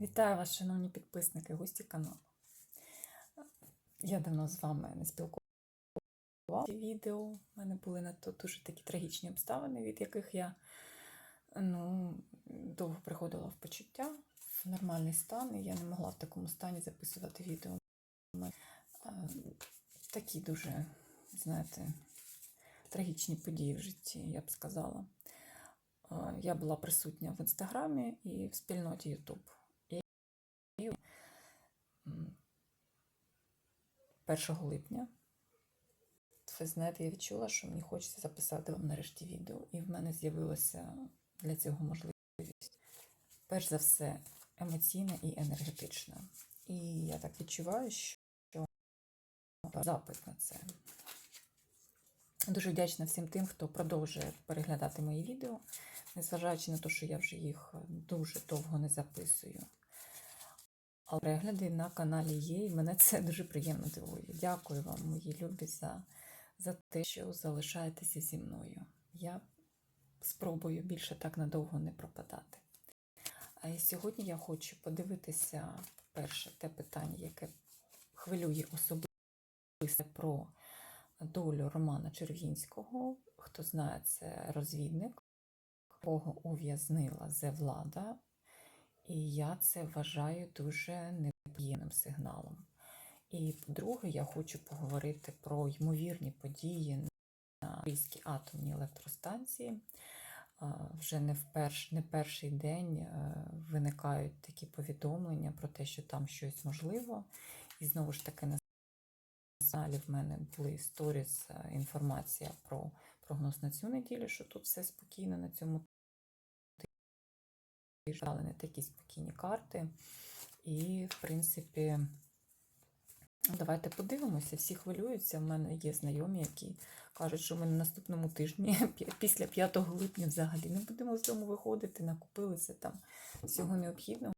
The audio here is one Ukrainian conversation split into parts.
Вітаю вас, шановні підписники, гості каналу. Я давно з вами не спілкувалася. Відео У мене були на то дуже такі трагічні обставини, від яких я ну, довго приходила в почуття, в нормальний стан, і я не могла в такому стані записувати відео. Такі дуже, знаєте, трагічні події в житті, я б сказала. Я була присутня в інстаграмі і в спільноті YouTube. М, 1 липня. Ви знаєте, я відчула, що мені хочеться записати вам нарешті відео, і в мене з'явилася для цього можливість. Перш за все, емоційна і енергетична. І я так відчуваю, що запит на це. Дуже вдячна всім тим, хто продовжує переглядати мої відео, незважаючи на те, що я вже їх дуже довго не записую. Але перегляди на каналі є, і мене це дуже приємно дивує. Дякую вам, мої любі, за, за те, що залишаєтеся зі мною. Я спробую більше так надовго не пропадати. А сьогодні я хочу подивитися, перше, те питання, яке хвилює особисто про долю Романа Червінського. Хто знає, це розвідник, кого ув'язнила влада. І я це вважаю дуже неприємним сигналом. І по-друге, я хочу поговорити про ймовірні події на Запорізькій атомній електростанції. Вже не, вперш, не перший день е, виникають такі повідомлення про те, що там щось можливо. І знову ж таки, на каналі в мене були сторіс, е, інформація про прогноз на цю неділю, що тут все спокійно на цьому дали не такі спокійні карти. І, в принципі, давайте подивимося. Всі хвилюються. У мене є знайомі, які кажуть, що ми на наступному тижні, після 5 липня, взагалі не будемо з дому виходити, накупилися там всього необхідного,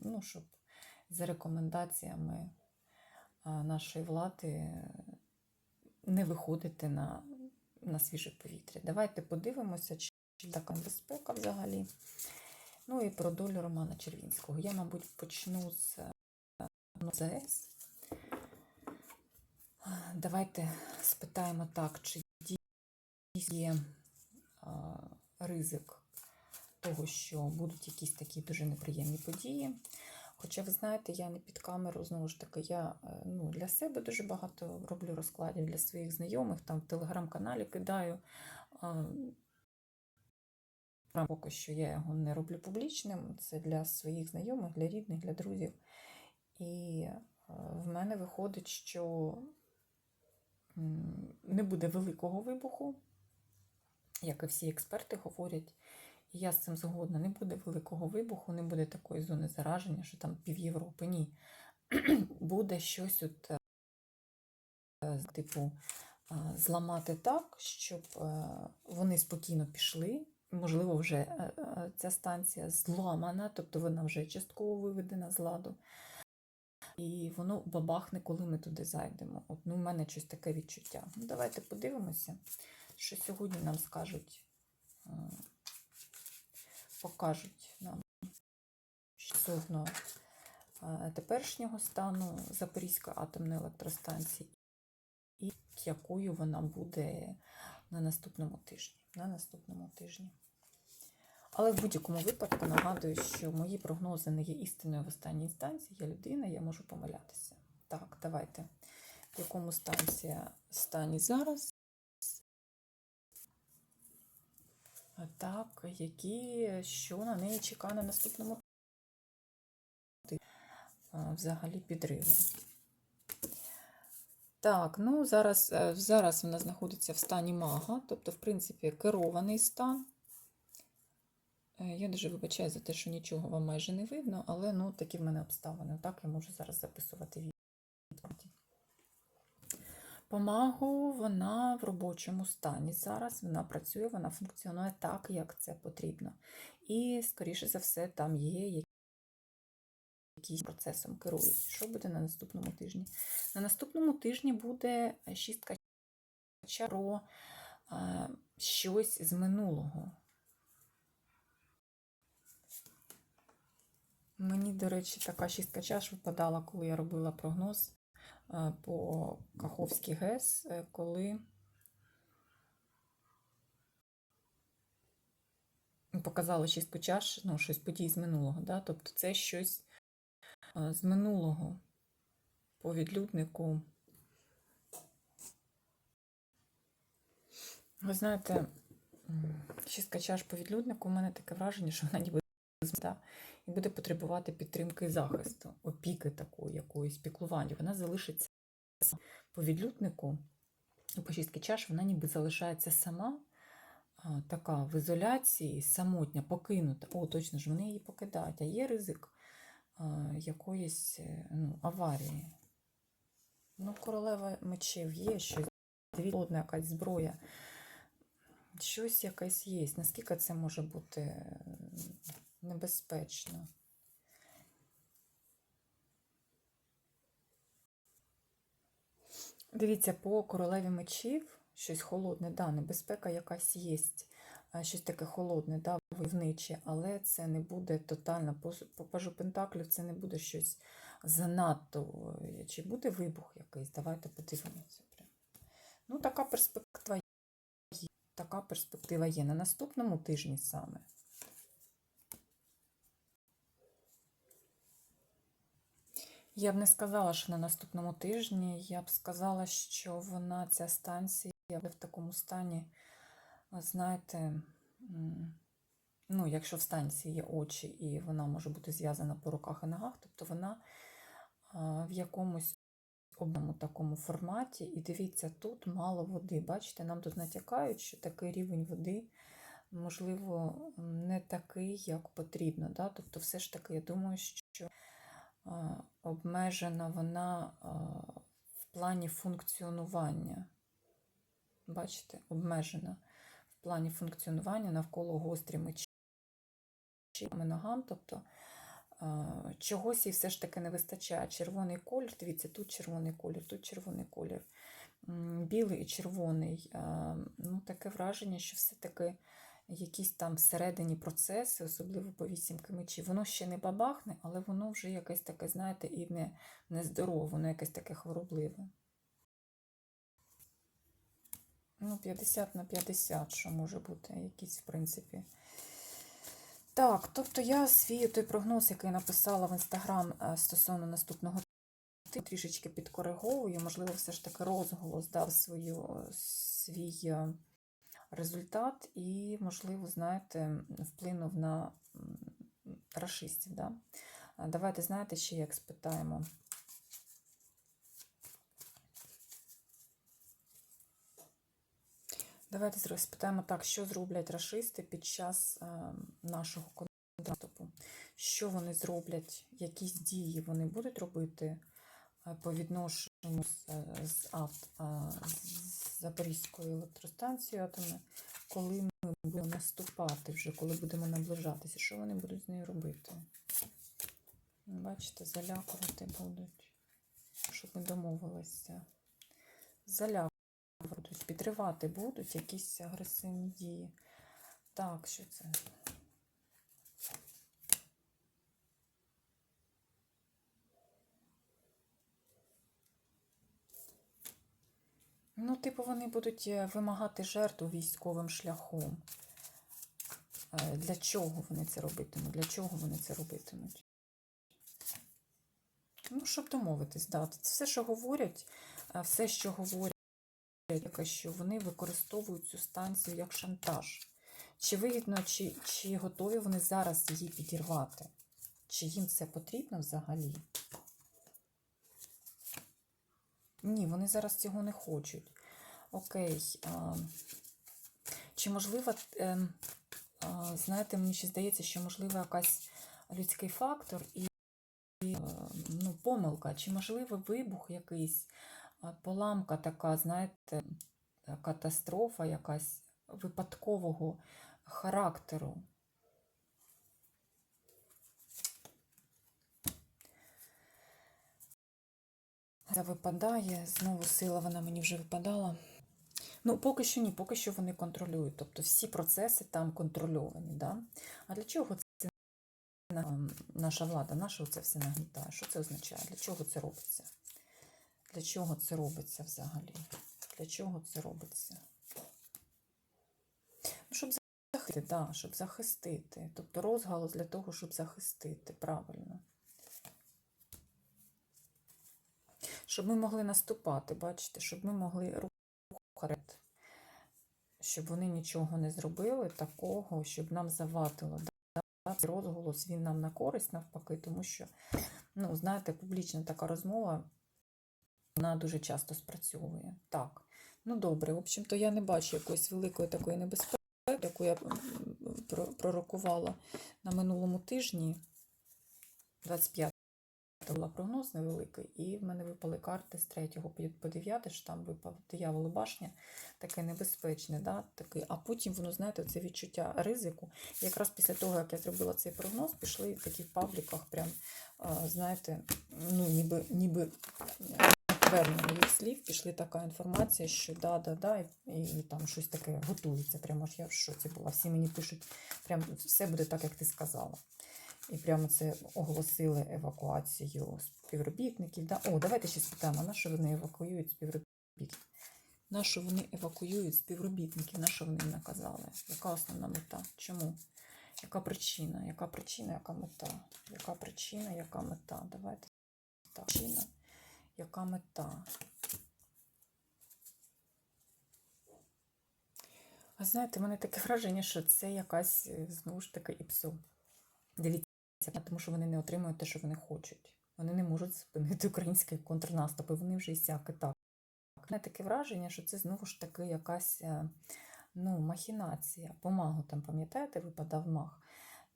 ну, щоб за рекомендаціями нашої влади не виходити на, на свіже повітря. Давайте подивимося, чи така безпека взагалі. Ну і про долю Романа Червінського. Я, мабуть, почну з ЗАЕС. Давайте спитаємо так, чи є ризик того, що будуть якісь такі дуже неприємні події. Хоча, ви знаєте, я не під камеру, знову ж таки, я ну, для себе дуже багато роблю розкладів для своїх знайомих, там в телеграм-каналі кидаю. Поки що я його не роблю публічним, це для своїх знайомих, для рідних, для друзів. І е, в мене виходить, що не буде великого вибуху, як і всі експерти говорять. І я з цим згодна, не буде великого вибуху, не буде такої зони зараження, що там пів Європи. Ні. Буде щось от, е, типу зламати так, щоб е, вони спокійно пішли можливо, вже е, е, ця станція зламана, тобто вона вже частково виведена з ладу. І воно бабахне, коли ми туди зайдемо. От, ну, У мене щось таке відчуття. Ну, Давайте подивимося, що сьогодні нам скажуть, е, покажуть нам стосовно теперішнього стану Запорізької атомної електростанції, і якою вона буде на наступному тижні. На наступному тижні. Але в будь-якому випадку нагадую, що мої прогнози не є істиною в останній інстанції. Я людина, я можу помилятися. Так, давайте. В якому станція стані зараз? Так, які, що на неї чекає на наступному взагалі підриву. Так, ну зараз е, зараз вона знаходиться в стані мага, тобто, в принципі, керований стан. Е, я дуже вибачаю за те, що нічого вам майже не видно, але ну, такі в мене обставини. Так, я можу зараз записувати відео. По магу вона в робочому стані. Зараз вона працює, вона функціонує так, як це потрібно. І, скоріше за все, там є якийсь процесом керують. Що буде на наступному тижні? На наступному тижні буде шістка про а, щось з минулого. Мені, до речі, така шістка чаш випадала, коли я робила прогноз е, по Каховській ГЕС, е, коли показало шістку чаш, ну, щось подій з минулого. Да? Тобто це щось е, з минулого по відлюднику. Ви знаєте, шістка чаш по відлюднику, у мене таке враження, що вона ніби да, і буде потребувати підтримки і захисту, опіки такої, якоїсь піклування. Вона залишиться по відлюднику, по шістки чаш, вона ніби залишається сама, така в ізоляції, самотня, покинута. О, точно ж, вони її покидають. А є ризик якоїсь е, ну, аварії. Ну, королева мечів є щось, холодна якась зброя. Щось якесь є. Наскільки це може бути е, небезпечно? Дивіться, по королеві мечів щось холодне, да, небезпека якась є, щось таке холодне, да, войовниче, але це не буде тотально. По, по пажу Пентаклів це не буде щось занадто. е, Чи буде вибух якийсь? Давайте подивимося. Ну, така перспектива є. Така перспектива є на наступному тижні саме. Я б не сказала, що на наступному тижні. Я б сказала, що вона, ця станція, буде в такому стані, знаєте, ну, якщо в станції є очі і вона може бути зв'язана по руках і ногах, тобто вона в якомусь одному такому форматі. І дивіться, тут мало води. Бачите, нам тут натякають, що такий рівень води, можливо, не такий, як потрібно. Да? Тобто, все ж таки, я думаю, що обмежена вона в плані функціонування. Бачите, обмежена плані функціонування навколо гострі мечі ногам. Тобто чогось їй все ж таки не вистачає. Червоний колір, дивіться, тут червоний колір, тут червоний колір, білий і червоний. Ну, таке враження, що все-таки якісь там всередині процеси, особливо по вісімки мечів, воно ще не бабахне, але воно вже якесь таке, знаєте, і не, не здорове, воно якесь таке хворобливе. Ну, 50 на 50, що може бути, якісь, в принципі. Так, тобто я свій той прогноз, який написала в інстаграм е, стосовно наступного тижня, трішечки підкориговую, можливо, все ж таки розголос дав свою, е, свій е, результат і, можливо, знаєте, вплинув на м, рашистів. Да? Давайте, знаєте, ще як спитаємо. Давайте спитаємо так, що зроблять рашисти під час е, нашого контрнаступу? Що вони зроблять, якісь дії вони будуть робити е, по відношенню з, е, з, з Запорізькою електростанцією атомною, коли ми будемо наступати вже, коли будемо наближатися, що вони будуть з нею робити? Бачите, залякувати будуть, щоб ми домовилися. Залякувати будуть, підривати будуть якісь агресивні дії. Так, що це? Ну, типу, вони будуть е, вимагати жертву військовим шляхом. Е, Для чого вони це робитимуть? Для чого вони це робитимуть? Ну, щоб домовитись, да. Все, що говорять, е, все, що говорять, що вони використовують цю станцію як шантаж. Чи вигідно, чи, чи готові вони зараз її підірвати? Чи їм це потрібно взагалі? Ні, вони зараз цього не хочуть. Окей. Чи можливо, ем, знаєте, мені ще здається, що можливо якась людський фактор і е, ну, помилка, чи можливо вибух якийсь, поламка така, знаєте, катастрофа якась випадкового характеру. Це випадає, знову сила вона мені вже випадала. Ну, поки що ні, поки що вони контролюють. Тобто всі процеси там контрольовані. Да? А для чого це ем, наша влада, наша це все нагнітає. Що це означає? Для чого це робиться? Для чого це робиться взагалі? Для чого це робиться? Ну, щоб захистити, да, щоб захистити. Тобто розголос для того, щоб захистити, правильно. Щоб ми могли наступати, бачите, щоб ми могли рухати, щоб вони нічого не зробили такого, щоб нам завадило. Розголос він нам на користь навпаки, тому що, ну, знаєте, публічна така розмова, вона дуже часто спрацьовує. Так, ну добре, в общем-то, я не бачу якоїсь великої такої небезпеки, яку я пророкувала на минулому тижні, 25 була прогноз невеликий, і в мене випали карти з 3 по- по 9, що там випав диявол башня, таке небезпечне, да? таке. а потім воно, знаєте, це відчуття ризику. Якраз після того, як я зробила цей прогноз, пішли в пабліках, прям, знаєте, ну, ніби, ніби підтвердження моїх слів, пішли така інформація, що да, да, да, і, і там щось таке готується. Прямо ж я в шоці була. Всі мені пишуть, прям все буде так, як ти сказала. І прямо це оголосили евакуацію співробітників. Да? О, давайте ще спитаємо, на що вони евакуюють співробітників? На що вони евакуюють співробітників? На що вони їм наказали? Яка основна мета? Чому? Яка причина? Яка причина, яка мета? Яка причина, яка мета? Давайте. Причина, яка мета? А знаєте, в мене таке враження, що це якась е, знову ж таки ІПСО. Дивіться, тому що вони не отримують те, що вони хочуть. Вони не можуть зупинити український контрнаступ, і вони вже і сяки так. У мене таке враження, що це знову ж таки якась е, ну, махінація. По магу там, пам'ятаєте, випадав маг.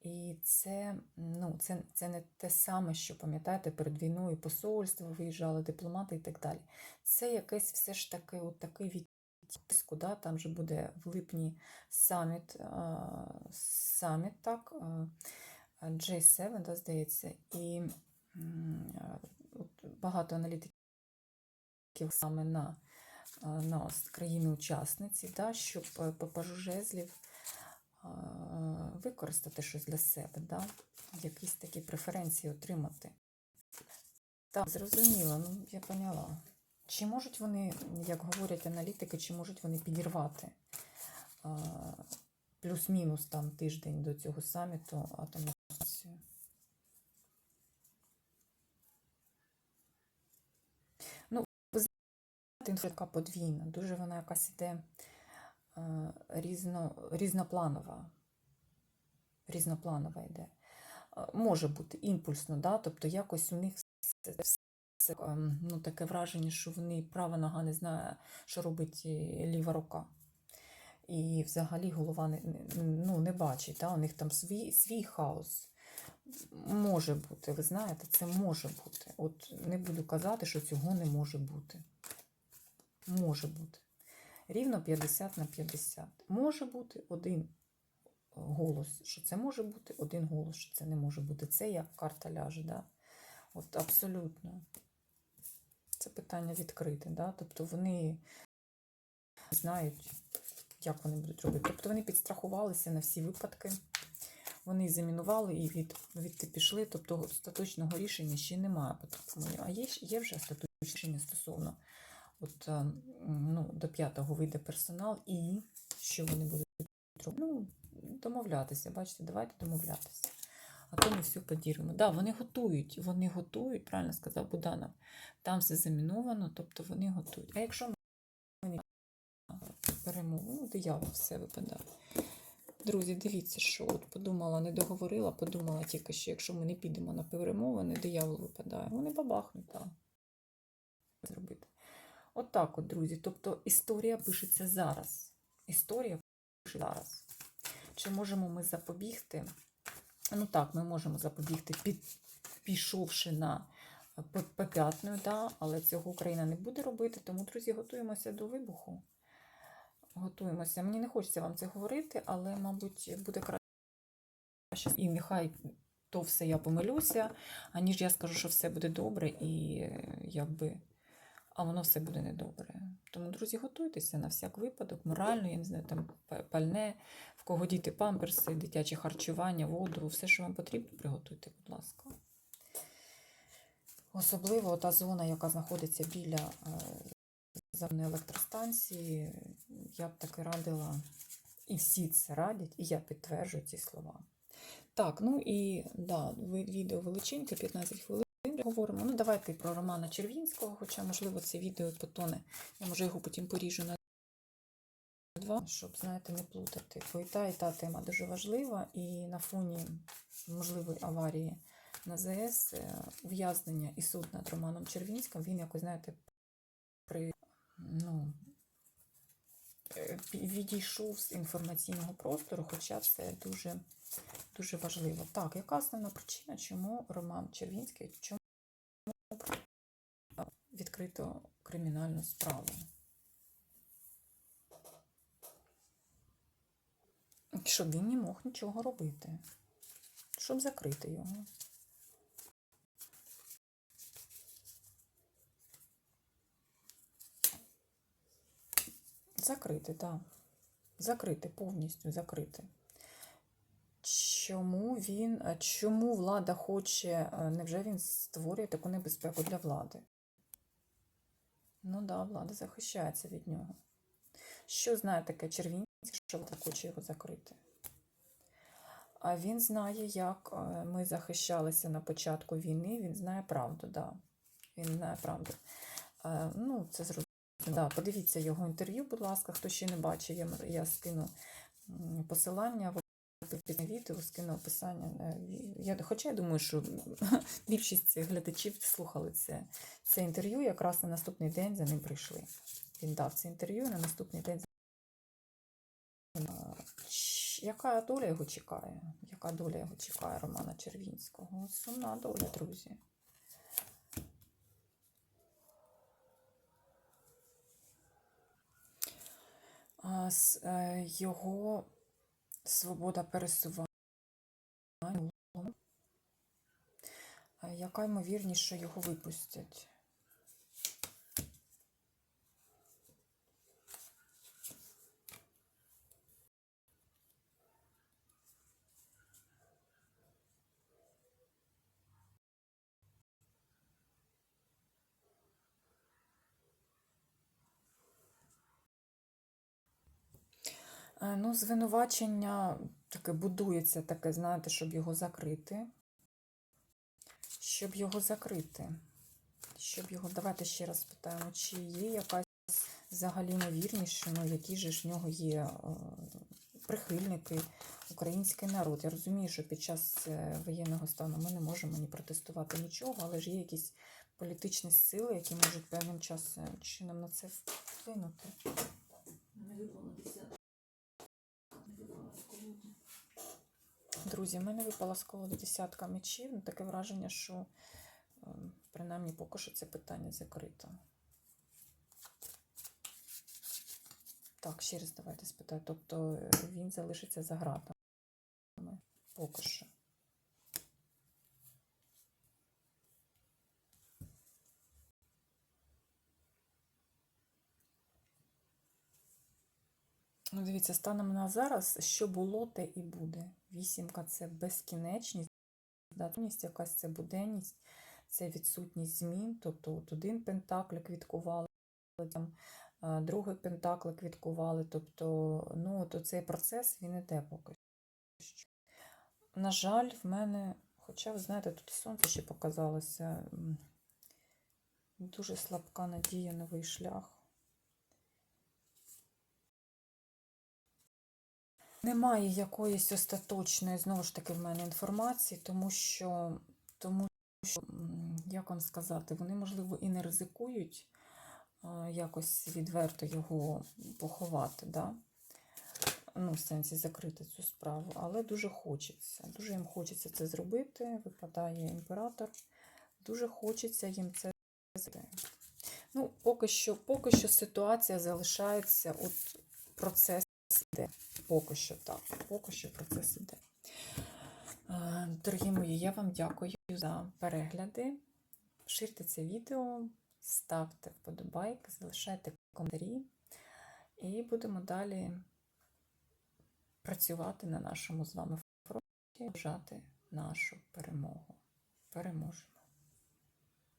І це, ну, це, це не те саме, що пам'ятаєте, перед війною посольство виїжджали, дипломати і так далі. Це якесь все ж таки от такий відтиску, да? там же буде в липні саміт, саміт так, а, J7, да, здається, і от багато аналітиків саме на, на країни-учасниці, да, щоб е, ППЖ жезлів використати щось для себе, да, якісь такі преференції отримати. Так, зрозуміло, ну я поняла. Чи можуть вони, як говорять аналітики, чи можуть вони підірвати плюс-мінус там тиждень до цього саміту атомну станцію? Ну, ви знаєте, така подвійна, дуже вона якась іде різно, різнопланова. Різнопланова йде. Е, Може бути імпульсно, да? тобто якось у них все ем, ну, таке враження, що вони права нога не знає, що робить е, ліва рука. І взагалі голова не- ну, не бачить. Да? У них там свій, свій хаос. Може бути, ви знаєте, це може бути. От не буду казати, що цього не може бути. Може бути. Рівно 50 на 50. Може бути один голос, що це може бути, один голос, що це не може бути. Це як карта ляже, да? От абсолютно. Це питання відкрите, да? Тобто вони знають, як вони будуть робити. Тобто вони підстрахувалися на всі випадки. Вони замінували і від, від пішли, тобто остаточного рішення ще немає. А є, є вже остаточне рішення стосовно от, е, ну, до п'ятого вийде персонал і що вони будуть. Ну, домовлятися, бачите, давайте домовлятися. А то ми все подіримо. Так, да, вони готують, вони готують, правильно сказав Буданов. Там все заміновано, тобто вони готують. А якщо ми не беремо, ну, диявол все випадає. Друзі, дивіться, що от подумала, не договорила, подумала тільки, що якщо ми не підемо на перемовини, диявол випадає. Вони бабахнуть там. Зробити. От от, друзі. Тобто історія пишеться зараз. Історія пишеться зараз. Чи можемо ми запобігти? Ну так, ми можемо запобігти, під, пішовши на П5, да, але цього Україна не буде робити, тому, друзі, готуємося до вибуху. Готуємося. Мені не хочеться вам це говорити, але, мабуть, буде краще. І нехай то все я помилюся, аніж я скажу, що все буде добре, і е, якби. А воно все буде недобре. Тому, друзі, готуйтеся на всяк випадок, морально, я не знаю, там пальне, в кого діти памперси, дитяче харчування, воду, все, що вам потрібно, приготуйте, будь ласка. Особливо та зона, яка знаходиться біля е, зони електростанції, я б таки радила, і всі це радять, і я підтверджую ці слова. Так, ну і да, відео величеньке, 15 хвилин говоримо. Ну, давайте про Романа Червінського, хоча, можливо, це відео потоне. Я може його потім поріжу на два, щоб, знаєте, не плутати. Бо і та, і та тема дуже важлива, і на фоні можливої аварії на ЗС е, ув'язнення і суд над Романом Червінським, він якось, знаєте, при, ну, е, відійшов з інформаційного простору, хоча це дуже, дуже важливо. Так, яка основна причина, чому Роман Червінський, чому відкрито кримінальну справу? Щоб він не мог нічого робити, щоб закрити його. Закрити, так. Закрити, повністю закрити. Чому він, чому влада хоче, е, невже він створює таку небезпеку для влади? Ну да, влада захищається від нього. Що знає таке Червінський, що влада хоче його закрити? А він знає, як е, ми захищалися на початку війни, він знає правду, да. Він знає правду. Е, Ну, це зрозуміло. Да, подивіться його інтерв'ю, будь ласка, хто ще не бачив, я, скину посилання в під відео, скину описання. Я, хоча я думаю, що більшість глядачів слухали це, це інтерв'ю, якраз на наступний день за ним прийшли. Він дав це інтерв'ю, на наступний день Яка доля його чекає? Яка доля його чекає Романа Червінського? Сумна доля, друзі. Е, Його свобода пересування. Яка ймовірність, що його випустять? Ну, звинувачення таке будується, таке, знаєте, щоб його закрити. Щоб його закрити. Щоб його. Давайте ще раз питаємо, чи є якась взагалі ймовірність, ну, які ж в нього є е, прихильники, український народ. Я розумію, що під час е, воєнного стану ми не можемо ні протестувати нічого, але ж є якісь політичні сили, які можуть певним часом чином на це вплинути. Друзі, в мене випала з десятка мечів. Ну, таке враження, що е, принаймні поки що це питання закрито. Так, ще раз давайте спитаю. Тобто е, він залишиться за гратами. Поки що. Ну, дивіться, станом на зараз, що було, те і буде. Вісімка це безкінечність, здатність, якась це буденність, це відсутність змін. Тобто от один пентакль квіткували, там, другий пентакль квіткували. Тобто, ну, от цей процес він іде поки що. На жаль, в мене, хоча, ви знаєте, тут сонце ще показалося, дуже слабка надія, новий шлях. Немає якоїсь остаточної, знову ж таки, в мене інформації, тому що, тому що, як вам сказати, вони, можливо, і не ризикують якось відверто його поховати, да? ну, в сенсі закрити цю справу, але дуже хочеться. Дуже їм хочеться це зробити. Випадає імператор. Дуже хочеться їм це зробити. Ну, поки що, поки що ситуація залишається, от процес іде. Поки що так. Поки що процес іде. Е, Дорогі мої, я вам дякую за перегляди. Ширте це відео, ставте вподобайки, залишайте коментарі і будемо далі працювати на нашому з вами фронті, вважати нашу перемогу. Переможемо!